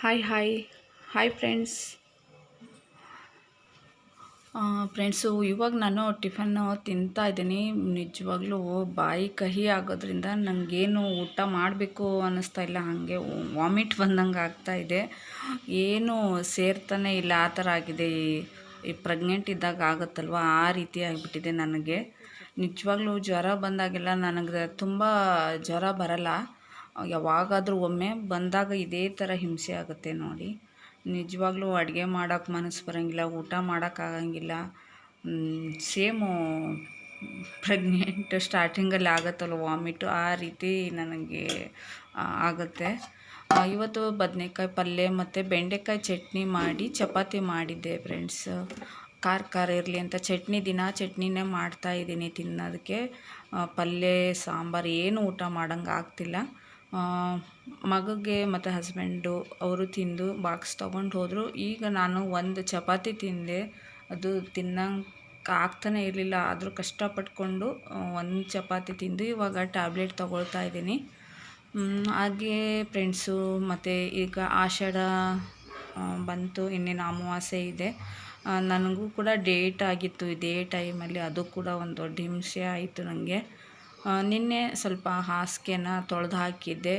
Hi hi hi friends friends ಇವಾಗ ನಾನು ಟಿಫನ್ನು ತಿಂತಾ ಇದ್ದೀನಿ. ನಿಜವಾಗ್ಲೂ ಬಾಯಿ ಕಹಿ ಆಗೋದ್ರಿಂದ ನನಗೇನು ಊಟ ಮಾಡಬೇಕು ಅನ್ನಿಸ್ತಾ ಇಲ್ಲ. ಹಾಗೆ ವಾಮಿಟ್ ಬಂದಂಗೆ ಆಗ್ತಾ ಇದೆ. ಏನು ಸೇರ್ತಾನೆ ಇಲ್ಲ. ಆ ಥರ ಆಗಿದೆ. ಈ- ಪ್ರೆಗ್ನೆಂಟ್ ಇದ್ದಾಗ ಆಗುತ್ತಲ್ವ? ಆ ರೀತಿ ಆಗಿಬಿಟ್ಟಿದೆ ನನಗೆ. ನಿಜವಾಗ್ಲೂ ಜ್ವರ ಬಂದಾಗೆಲ್ಲ ನನಗೆ ತುಂಬ ಜ್ವರ ಬರಲ್ಲ. ಯಾವಾಗಾದರೂ ಒಮ್ಮೆ ಬಂದಾಗ ಇದೇ ಥರ ಹಿಂಸೆ ಆಗುತ್ತೆ ನೋಡಿ. ನಿಜವಾಗ್ಲೂ ಅಡುಗೆ ಮಾಡೋಕ್ಕೆ ಮನಸ್ಸು ಬರೋಂಗಿಲ್ಲ ಊಟ ಮಾಡೋಕ್ಕಾಗಂಗಿಲ್ಲ ಸೇಮು ಪ್ರೆಗ್ನೆಂಟ್ ಸ್ಟಾರ್ಟಿಂಗಲ್ಲಿ ಆಗುತ್ತಲ್ಲ ವಾಮಿಟು ಆ ರೀತಿ ನನಗೆ ಆಗುತ್ತೆ. ಇವತ್ತು ಬದನೆಕಾಯಿ ಪಲ್ಯ ಮತ್ತು ಬೆಂಡೆಕಾಯಿ ಚಟ್ನಿ ಮಾಡಿ ಚಪಾತಿ ಮಾಡಿದ್ದೆ ಫ್ರೆಂಡ್ಸ್ ಖಾರ ಖಾರ ಇರಲಿ ಅಂತ ಚಟ್ನಿ ದಿನ ಚಟ್ನಿನೇ ಮಾಡ್ತಾ ಇದ್ದೀನಿ ತಿನ್ನೋದಕ್ಕೆ. ಪಲ್ಯ ಸಾಂಬಾರು ಏನು ಊಟ ಮಾಡೋಂಗೆ ಆಗ್ತಿಲ್ಲ. ಆ, ಮಗಗೆ ಮತ್ತು ಹಸ್ಬೆಂಡು ಅವರು ತಿಂದು ಬಾಕ್ಸ್ ತೊಗೊಂಡು ಹೋದರು. ಈಗ ನಾನು ಒಂದು ಚಪಾತಿ ತಿಂದೆ. ಅದು ತಿನ್ನಂಗೆ ಆಗ್ತಾನೆ ಇರಲಿಲ್ಲ. ಆದರೂ ಕಷ್ಟಪಟ್ಕೊಂಡು ಒಂದು ಚಪಾತಿ ತಿಂದು ಇವಾಗ ಟ್ಯಾಬ್ಲೆಟ್ ತೊಗೊಳ್ತಾ ಇದ್ದೀನಿ. ಹಾಗೇ ಫ್ರೆಂಡ್ಸು ಮತ್ತು ಈಗ ಆಷಾಢ ಬಂತು. ಇನ್ನೇನು ಅಮಾವಾಸ್ಯೆ ಇದೆ. ನನಗೂ ಕೂಡ ಡೇಟ್ ಆಗಿತ್ತು. ಇದೇ ಟೈಮಲ್ಲಿ ಅದು ಕೂಡ ಒಂದು ದೊಡ್ಡ ಹಿಂಸೆ ಆಯಿತು ನನಗೆ ನಿನ್ನೆ ಸ್ವಲ್ಪ ಹಾಸಿಗೆನ ತೊಳೆದು ಹಾಕಿದ್ದೆ.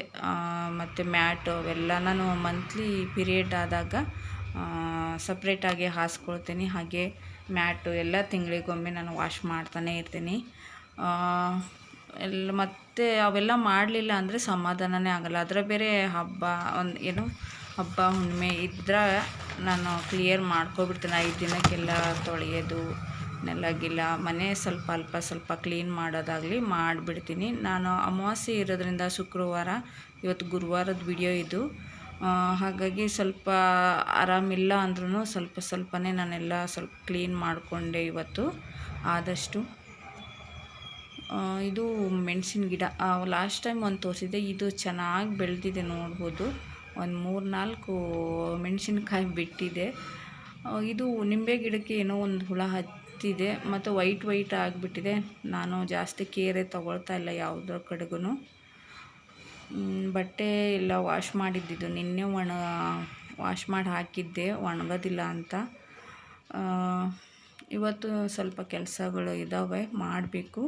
ಮತ್ತು ಮ್ಯಾಟು ಅವೆಲ್ಲ ನಾನು ಮಂತ್ಲಿ ಪಿರಿಯಡ್ ಆದಾಗ ಸಪ್ರೇಟಾಗಿ ಹಾಸ್ಕೊಳ್ತೀನಿ. ಹಾಗೆ ಮ್ಯಾಟು ಎಲ್ಲ ತಿಂಗಳಿಗೊಮ್ಮೆ ನಾನು ವಾಶ್ ಮಾಡ್ತಾನೆ ಇರ್ತೀನಿ. ಎಲ್ಲ ಮತ್ತು ಅವೆಲ್ಲ ಮಾಡಲಿಲ್ಲ ಅಂದರೆ ಸಮಾಧಾನನೇ ಆಗಲ್ಲ. ಅದರ ಬೇರೆ ಹಬ್ಬ, ಒಂದು, ಏನು, ಹಬ್ಬ ಹುಣ್ಣಿಮೆ ಇದ್ದರೆ ನಾನು ಕ್ಲಿಯರ್ ಮಾಡ್ಕೊಬಿಡ್ತೀನಿ. ಐದು ದಿನಕ್ಕೆಲ್ಲ ತೊಳೆಯೋದು ನೆಲಗಿಲ್ಲ. ಮನೆ ಸ್ವಲ್ಪ ಅಲ್ಪ ಸ್ವಲ್ಪ ಕ್ಲೀನ್ ಮಾಡೋದಾಗಲಿ ಮಾಡಿಬಿಡ್ತೀನಿ. ನಾನು ಅಮಾವಾಸ್ಯೆ ಇರೋದ್ರಿಂದ ಶುಕ್ರವಾರ, ಇವತ್ತು ಗುರುವಾರದ ವಿಡಿಯೋ ಇದು. ಹಾಗಾಗಿ ಸ್ವಲ್ಪ ಆರಾಮಿಲ್ಲ ಅಂದ್ರೂ ಸ್ವಲ್ಪ ಸ್ವಲ್ಪನೇ ನಾನೆಲ್ಲ ಸ್ವಲ್ಪ ಕ್ಲೀನ್ ಮಾಡಿಕೊಂಡೆ ಇವತ್ತು. ಆದಷ್ಟು. ಇದು ಮೆಣಸಿನ ಗಿಡ. ಲಾಸ್ಟ್ ಟೈಮ್ ಒಂದು ತೋರಿಸಿದೆ ಇದು ಚೆನ್ನಾಗಿ ಬೆಳೆದಿದೆ ನೋಡ್ಬೋದು. ಒಂದು ಮೂರು ನಾಲ್ಕು ಮೆಣಸಿನಕಾಯಿ ಬಿಟ್ಟಿದೆ. ಇದು ನಿಂಬೆ ಗಿಡಕ್ಕೆ ಏನೋ ಒಂದು ಹುಳ ಹತ್ತಿದೆ ಮತ್ತು ವೈಟ್ ವೈಟ್ ಆಗಿಬಿಟ್ಟಿದೆ. ನಾನು ಜಾಸ್ತಿ ಕೇರೆ ತೊಗೊಳ್ತಾ ಇಲ್ಲ ಯಾವುದ್ರ ಕಡೆಗೂ ಬಟ್ಟೆ ಎಲ್ಲ ವಾಶ್ ಮಾಡಿದ್ದಿದ್ದು. ನಿನ್ನೆ ಒಣ, ವಾಶ್ ಮಾಡಿ ಹಾಕಿದ್ದೆ, ಒಣಗೋದಿಲ್ಲ ಅಂತ. ಇವತ್ತು ಸ್ವಲ್ಪ ಕೆಲಸಗಳು ಇದ್ದಾವೆ ಮಾಡಬೇಕು.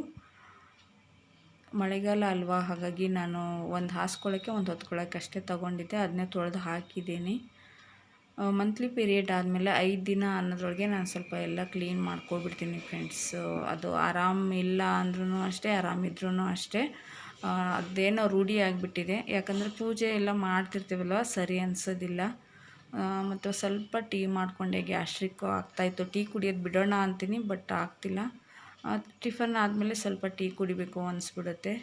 ಮಳೆಗಾಲ ಅಲ್ವಾ? ಹಾಗಾಗಿ ನಾನು ಒಂದು ಹಾಸ್ಕೊಳ್ಳೋಕ್ಕೆ, ಒಂದು ಹೊತ್ಕೊಳ್ಳೋಕ್ಕೆ ಅಷ್ಟೇ ತೊಗೊಂಡಿದ್ದೆ. ಅದನ್ನೇ ತೊಳೆದು ಹಾಕಿದ್ದೀನಿ. ಮಂತ್ಲಿ ಪೀರಿಯಡ್ ಆದಮೇಲೆ ಐದು ದಿನ ಅನ್ನೋದ್ರೊಳಗೆ ನಾನು ಸ್ವಲ್ಪ ಎಲ್ಲ ಕ್ಲೀನ್ ಮಾಡ್ಕೊಬಿಡ್ತೀನಿ ಫ್ರೆಂಡ್ಸ್ ಅದು ಆರಾಮ ಇಲ್ಲ ಅಂದ್ರೂ ಅಷ್ಟೇ ಆರಾಮಿದ್ರೂ ಅಷ್ಟೇ. ಅದೇನೋ ರೂಢಿ ಆಗಿಬಿಟ್ಟಿದೆ. ಯಾಕಂದರೆ ಪೂಜೆ ಎಲ್ಲ ಮಾಡ್ತಿರ್ತೀವಲ್ವ, ಸರಿ ಅನ್ಸೋದಿಲ್ಲ. ಮತ್ತು ಸ್ವಲ್ಪ ಟೀ ಮಾಡಿಕೊಂಡೆ ಗ್ಯಾಸ್ಟ್ರಿಕ್ಕು ಆಗ್ತಾಯಿತ್ತು ಟೀ ಕುಡಿಯೋದು ಬಿಡೋಣ ಅಂತೀನಿ, ಬಟ್ ಆಗ್ತಿಲ್ಲ. ಟಿಫನ್ ಆದಮೇಲೆ ಸ್ವಲ್ಪ ಟೀ ಕುಡಿಬೇಕು ಅನಿಸ್ಬಿಡುತ್ತೆ.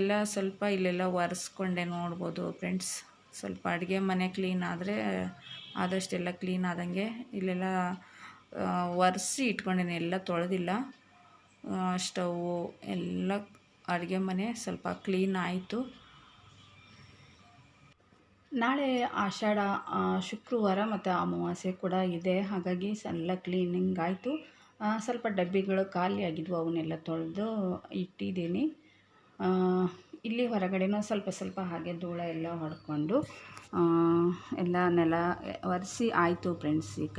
ಎಲ್ಲ ಸ್ವಲ್ಪ ಇಲ್ಲೆಲ್ಲ ಒರೆಸ್ಕೊಂಡೆ ನೋಡ್ಬೋದು ಫ್ರೆಂಡ್ಸ್ ಸ್ವಲ್ಪ ಅಡುಗೆ ಮನೆ ಕ್ಲೀನ್ ಆದರೆ ಆದಷ್ಟೆಲ್ಲ ಕ್ಲೀನ್ ಆದಂಗೆ ಇಲ್ಲೆಲ್ಲ ಒರೆಸಿ ಇಟ್ಕೊಂಡಿನಿ, ಎಲ್ಲ ತೊಳೆದಿಲ್ಲ. ಸ್ಟವ್ವು ಎಲ್ಲ ಅಡುಗೆ ಮನೆ ಸ್ವಲ್ಪ ಕ್ಲೀನ್ ಆಯಿತು. ನಾಳೆ ಆಷಾಢ ಶುಕ್ರವಾರ ಮತ್ತು ಅಮಾವಾಸ್ಯೆ ಕೂಡ ಇದೆ. ಹಾಗಾಗಿ ಎಲ್ಲ ಕ್ಲೀನಿಂಗ್ ಆಯಿತು. ಸ್ವಲ್ಪ ಡಬ್ಬಿಗಳು ಖಾಲಿ ಆಗಿದ್ವು ಅವನ್ನೆಲ್ಲ ತೊಳೆದು ಇಟ್ಟಿದ್ದೀನಿ. ಇಲ್ಲಿ ಹೊರಗಡೆನೂ ಸ್ವಲ್ಪ ಸ್ವಲ್ಪ ಹಾಗೆ ಧೂಳ ಎಲ್ಲ ಹೊಡ್ಕೊಂಡು ಎಲ್ಲ ನೆಲ ಒರೆಸಿ ಆಯಿತು ಫ್ರೆಂಡ್ಸ್ ಈಗ.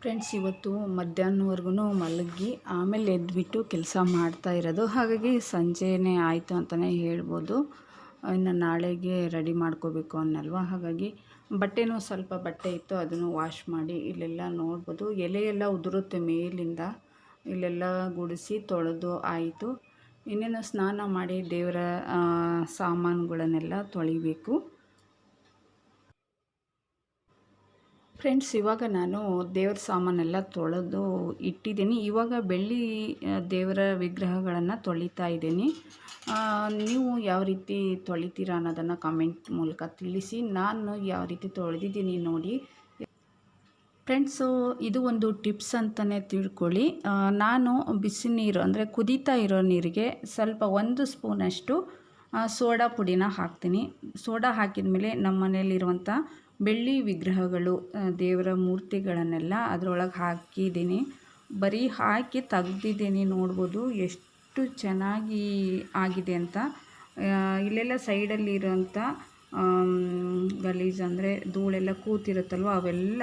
ಫ್ರೆಂಡ್ಸ್ ಇವತ್ತು ಮಧ್ಯಾಹ್ನವರೆಗೂ ಮಲಗಿ, ಆಮೇಲೆ ಎದ್ಬಿಟ್ಟು ಕೆಲಸ ಮಾಡ್ತಾ ಇರೋದು. ಹಾಗಾಗಿ ಸಂಜೆನೇ ಆಯಿತು ಅಂತಲೇ ಹೇಳ್ಬೋದು. ಇನ್ನು ನಾಳೆಗೆ ರೆಡಿ ಮಾಡ್ಕೋಬೇಕು ಅನ್ನಲ್ವ? ಹಾಗಾಗಿ ಬಟ್ಟೆನೂ ಸ್ವಲ್ಪ ಬಟ್ಟೆ ಇತ್ತು, ಅದನ್ನು ವಾಶ್ ಮಾಡಿ ಇಲ್ಲೆಲ್ಲ ನೋಡ್ಬೋದು. ಎಲೆಯೆಲ್ಲ ಉದುರುತ್ತೆ ಮೇಲಿಂದ, ಇಲ್ಲೆಲ್ಲ ಗುಡಿಸಿ ತೊಳೆದು ಆಯಿತು. ಇನ್ನೇನು ಸ್ನಾನ ಮಾಡಿ ದೇವರ ಸಾಮಾನುಗಳನ್ನೆಲ್ಲ ತೊಳಿಬೇಕು. ಫ್ರೆಂಡ್ಸ್, ಇವಾಗ ನಾನು ದೇವ್ರ ಸಾಮಾನೆಲ್ಲ ತೊಳೆದು ಇಟ್ಟಿದ್ದೀನಿ. ಇವಾಗ ಬೆಳ್ಳಿ ದೇವರ ವಿಗ್ರಹಗಳನ್ನು ತೊಳಿತಾ ಇದ್ದೀನಿ. ನೀವು ಯಾವ ರೀತಿ ತೊಳಿತೀರಾ ಅನ್ನೋದನ್ನು ಕಮೆಂಟ್ ಮೂಲಕ ತಿಳಿಸಿ. ನಾನು ಯಾವ ರೀತಿ ತೊಳೆದಿದ್ದೀನಿ ನೋಡಿ. ಫ್ರೆಂಡ್ಸು ಇದು ಒಂದು ಟಿಪ್ಸ್ ಅಂತಲೇ ತಿಳ್ಕೊಳ್ಳಿ. ನಾನು ಬಿಸಿ ನೀರು, ಅಂದರೆ ಕುದೀತಾ ಇರೋ ನೀರಿಗೆ ಸ್ವಲ್ಪ ಒಂದು ಸ್ಪೂನಷ್ಟು ಸೋಡಾ ಪುಡಿನ ಹಾಕ್ತೀನಿ. ಸೋಡಾ ಹಾಕಿದ ಮೇಲೆ ನಮ್ಮ ಮನೆಯಲ್ಲಿರುವಂಥ ಬೆಳ್ಳಿ ವಿಗ್ರಹಗಳು ದೇವರ ಮೂರ್ತಿಗಳನ್ನೆಲ್ಲ ಅದರೊಳಗೆ ಹಾಕಿದ್ದೀನಿ. ಬರೀ ಹಾಕಿ ತೆಗ್ದಿದ್ದೀನಿ, ನೋಡ್ಬೋದು ಎಷ್ಟು ಚೆನ್ನಾಗಿ ಆಗಿದೆ ಅಂತ. ಇಲ್ಲೆಲ್ಲ ಸೈಡಲ್ಲಿ ಇರೋಂಥ ಗಲೀಜು ಅಂದರೆ ಧೂಳೆಲ್ಲ ಕೂತಿರುತ್ತಲ್ವ, ಅವೆಲ್ಲ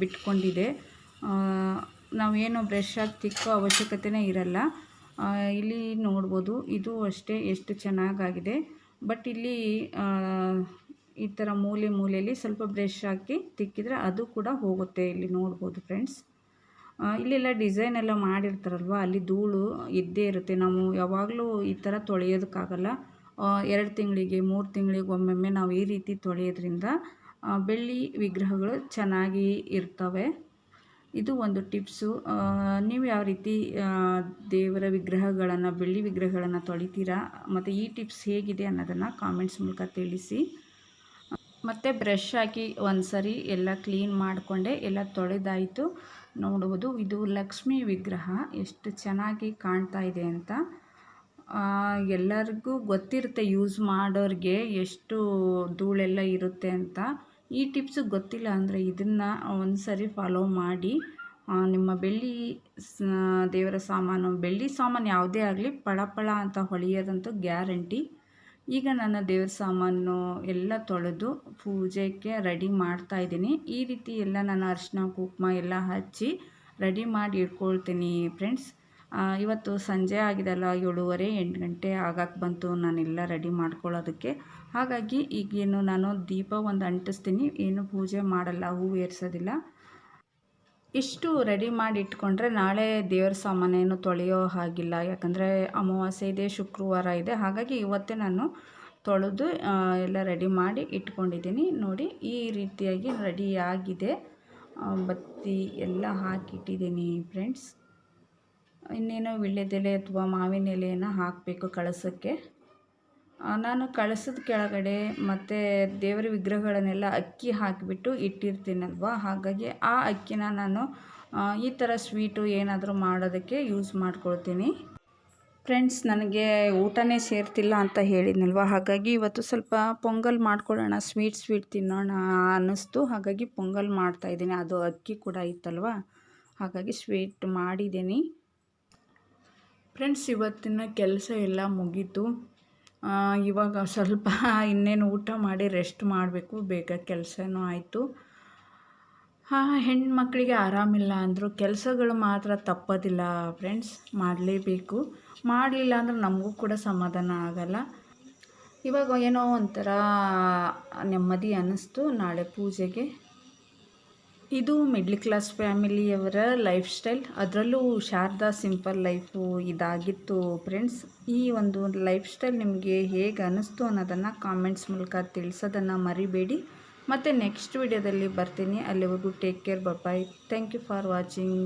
ಬಿಟ್ಕೊಂಡಿದೆ. ನಾವು ನಾವೇನು ಬ್ರಷ್ ಹಾಕಿ ತಿಕ್ಕೋ ಅವಶ್ಯಕತೆನೇ ಇರಲ್ಲ. ಇಲ್ಲಿ ನೋಡ್ಬೋದು, ಇದು ಅಷ್ಟೇ ಎಷ್ಟು ಚೆನ್ನಾಗಾಗಿದೆ. ಬಟ್ ಇಲ್ಲಿ ಈ ಥರ ಮೂಲೆ ಮೂಲೆಯಲ್ಲಿ ಸ್ವಲ್ಪ ಬ್ರಷ್ ಹಾಕಿ ತಿಕ್ಕಿದರೆ ಅದು ಕೂಡ ಹೋಗುತ್ತೆ ಇಲ್ಲಿ ನೋಡ್ಬೋದು ಫ್ರೆಂಡ್ಸ್ ಇಲ್ಲೆಲ್ಲ ಡಿಸೈನ್ ಎಲ್ಲ ಮಾಡಿರ್ತಾರಲ್ವ, ಅಲ್ಲಿ ಧೂಳು ಇದ್ದೇ ಇರುತ್ತೆ. ನಾವು ಯಾವಾಗಲೂ ಈ ಥರ ತೊಳೆಯೋದಕ್ಕಾಗಲ್ಲ. ಎರಡು ತಿಂಗಳಿಗೆ, ಮೂರು ತಿಂಗಳಿಗೆ ಒಮ್ಮೊಮ್ಮೆ ನಾವು ಈ ರೀತಿ ತೊಳೆಯೋದ್ರಿಂದ ಬೆಳ್ಳಿ ವಿಗ್ರಹಗಳು ಚೆನ್ನಾಗಿ ಇರ್ತವೆ. ಇದು ಒಂದು ಟಿಪ್ಸು. ನೀವು ಯಾವ ರೀತಿ ದೇವರ ವಿಗ್ರಹಗಳನ್ನು, ಬೆಳ್ಳಿ ವಿಗ್ರಹಗಳನ್ನು ತೊಳಿತೀರಾ? ಮತ್ತು ಈ ಟಿಪ್ಸ್ ಹೇಗಿದೆ ಅನ್ನೋದನ್ನು ಕಾಮೆಂಟ್ಸ್ ಮೂಲಕ ತಿಳಿಸಿ. ಮತ್ತು ಬ್ರಷ್ ಹಾಕಿ ಒಂದು ಸರಿ ಎಲ್ಲ ಕ್ಲೀನ್ ಮಾಡಿಕೊಂಡೆ, ಎಲ್ಲ ತೊಳೆದಾಯಿತು. ನೋಡುವುದು, ಇದು ಲಕ್ಷ್ಮಿ ವಿಗ್ರಹ. ಎಷ್ಟು ಚೆನ್ನಾಗಿ ಕಾಣ್ತಾ ಇದೆ ಅಂತ. ಎಲ್ಲರಿಗೂ ಗೊತ್ತಿರುತ್ತೆ ಯೂಸ್ ಮಾಡೋರಿಗೆ ಎಷ್ಟು ಧೂಳೆಲ್ಲ ಇರುತ್ತೆ ಅಂತ. ಈ ಟಿಪ್ಸು ಗೊತ್ತಿಲ್ಲ ಅಂದರೆ ಇದನ್ನು ಒಂದು ಸರಿ ಫಾಲೋ ಮಾಡಿ ನಿಮ್ಮ ಬೆಳ್ಳಿ ದೇವರ ಸಾಮಾನು, ಬೆಳ್ಳಿ ಸಾಮಾನು ಯಾವುದೇ ಆಗಲಿ ಪಳಪಳ ಪಳ ಅಂತ ಹೊಳೆಯೋದಂತೂ ಗ್ಯಾರಂಟಿ ಈಗ ನನ್ನ ದೇವ್ರ ಸಾಮಾನು ಎಲ್ಲ ತೊಳೆದು ಪೂಜೆಗೆ ರೆಡಿ ಮಾಡ್ತಾ ಇದ್ದೀನಿ. ಈ ರೀತಿ ಎಲ್ಲ ನಾನು ಅರಿಶಿನ, ಕುಂಕುಮ ಎಲ್ಲ ಹಚ್ಚಿ ರೆಡಿ ಮಾಡಿ ಇಟ್ಕೊಳ್ತೀನಿ ಫ್ರೆಂಡ್ಸ್ ಇವತ್ತು ಸಂಜೆ ಆಗಿದೆಲ್ಲ ಏಳುವರೆ, ಎಂಟು ಗಂಟೆ ಆಗಕ್ಕೆ ಬಂತು. ನಾನೆಲ್ಲ ರೆಡಿ ಮಾಡ್ಕೊಳ್ಳೋದಕ್ಕೆ. ಹಾಗಾಗಿ ಈಗೇನು ನಾನು ದೀಪ ಒಂದು ಅಂಟಿಸ್ತೀನಿ. ಏನು ಪೂಜೆ ಮಾಡಲ್ಲ ಹೂವು ಏರ್ಸೋದಿಲ್ಲ. ಇಷ್ಟು ರೆಡಿ ಮಾಡಿ ಇಟ್ಕೊಂಡ್ರೆ ನಾಳೆ ದೇವರ ಸಾಮಾನೇನು ತೊಳೆಯೋ ಹಾಗಿಲ್ಲ. ಯಾಕಂದರೆ ಅಮಾವಾಸ್ಯೆ ಇದೆ ಶುಕ್ರವಾರ ಇದೆ. ಹಾಗಾಗಿ ಇವತ್ತೇ ನಾನು ತೊಳೆದು ಎಲ್ಲ ರೆಡಿ ಮಾಡಿ ಇಟ್ಕೊಂಡಿದ್ದೀನಿ. ನೋಡಿ, ಈ ರೀತಿಯಾಗಿ ರೆಡಿ ಆಗಿದೆ ಬತ್ತಿ ಎಲ್ಲ ಹಾಕಿಟ್ಟಿದ್ದೀನಿ ಫ್ರೆಂಡ್ಸ್ ಇನ್ನೇನೋ ವೀಳ್ಯದೆಲೆ ಅಥವಾ ಮಾವಿನ ಎಲೆಯನ್ನು ಹಾಕಬೇಕು ಕಳಸಕ್ಕೆ. ನಾನು ಕಳಸದ ಕೆಳಗಡೆ ಮತ್ತು ದೇವರ ವಿಗ್ರಹಗಳನ್ನೆಲ್ಲ ಅಕ್ಕಿ ಹಾಕಿಬಿಟ್ಟು ಇಟ್ಟಿರ್ತೀನಲ್ವ? ಹಾಗಾಗಿ ಆ ಅಕ್ಕಿನ ನಾನು ಈ ಥರ ಸ್ವೀಟು ಏನಾದರೂ ಮಾಡೋದಕ್ಕೆ ಯೂಸ್ ಮಾಡ್ಕೊಳ್ತೀನಿ. ಫ್ರೆಂಡ್ಸ್, ನನಗೆ ಊಟನೇ ಸೇರ್ತಿಲ್ಲ ಅಂತ ಹೇಳಿದ್ನಲ್ವ? ಹಾಗಾಗಿ ಇವತ್ತು ಸ್ವಲ್ಪ ಪೊಂಗಲ್ ಮಾಡ್ಕೊಳ್ಳೋಣ ಸ್ವೀಟ್ ಸ್ವೀಟ್ ತಿನ್ನೋಣ ಅನ್ನಿಸ್ತು. ಹಾಗಾಗಿ ಪೊಂಗಲ್ ಮಾಡ್ತಾಯಿದ್ದೀನಿ ಅದು ಅಕ್ಕಿ ಕೂಡ ಇತ್ತಲ್ವ? ಹಾಗಾಗಿ ಸ್ವೀಟ್ ಮಾಡಿದ್ದೀನಿ. ಫ್ರೆಂಡ್ಸ್ ಇವತ್ತಿನ ಕೆಲಸ ಎಲ್ಲ ಮುಗೀತು. ಇವಾಗ ಸ್ವಲ್ಪ ಇನ್ನೇನು ಊಟ ಮಾಡಿ ರೆಸ್ಟ್ ಮಾಡಬೇಕು. ಬೇಗ ಕೆಲಸನೂ ಆಯಿತು. ಹಾಂ, ಹೆಣ್ಮಕ್ಳಿಗೆ ಆರಾಮಿಲ್ಲ ಅಂದರು ಕೆಲಸಗಳು ಮಾತ್ರ ತಪ್ಪೋದಿಲ್ಲ ಫ್ರೆಂಡ್ಸ್ ಮಾಡಲೇಬೇಕು. ಮಾಡಲಿಲ್ಲ ಅಂದ್ರೆ ನಮಗೂ ಕೂಡ ಸಮಾಧಾನ ಆಗಲ್ಲ. ಇವಾಗ ಏನೋ ಒಂಥರ ನೆಮ್ಮದಿ ಅನ್ನಿಸ್ತು ನಾಳೆ ಪೂಜೆಗೆ. ಇದು ಮಿಡ್ಲ್ ಕ್ಲಾಸ್ ಫ್ಯಾಮಿಲಿಯವರ ಲೈಫ್ ಸ್ಟೈಲ್ ಅದರಲ್ಲೂ ಶಾರದಾ ಸಿಂಪಲ್ ಲೈಫು ಇದಾಗಿತ್ತು ಫ್ರೆಂಡ್ಸ್ ಈ ಒಂದು ಲೈಫ್ ಸ್ಟೈಲ್ ನಿಮಗೆ ಹೇಗೆ ಅನ್ನಿಸ್ತು ಅನ್ನೋದನ್ನು ಕಾಮೆಂಟ್ಸ್ ಮೂಲಕ ತಿಳಿಸೋದನ್ನು ಮರಿಬೇಡಿ. ಮತ್ತು ನೆಕ್ಸ್ಟ್ ವಿಡಿಯೋದಲ್ಲಿ ಬರ್ತೀನಿ. ಅಲ್ಲಿವರೆಗೂ take care bye thank you for watching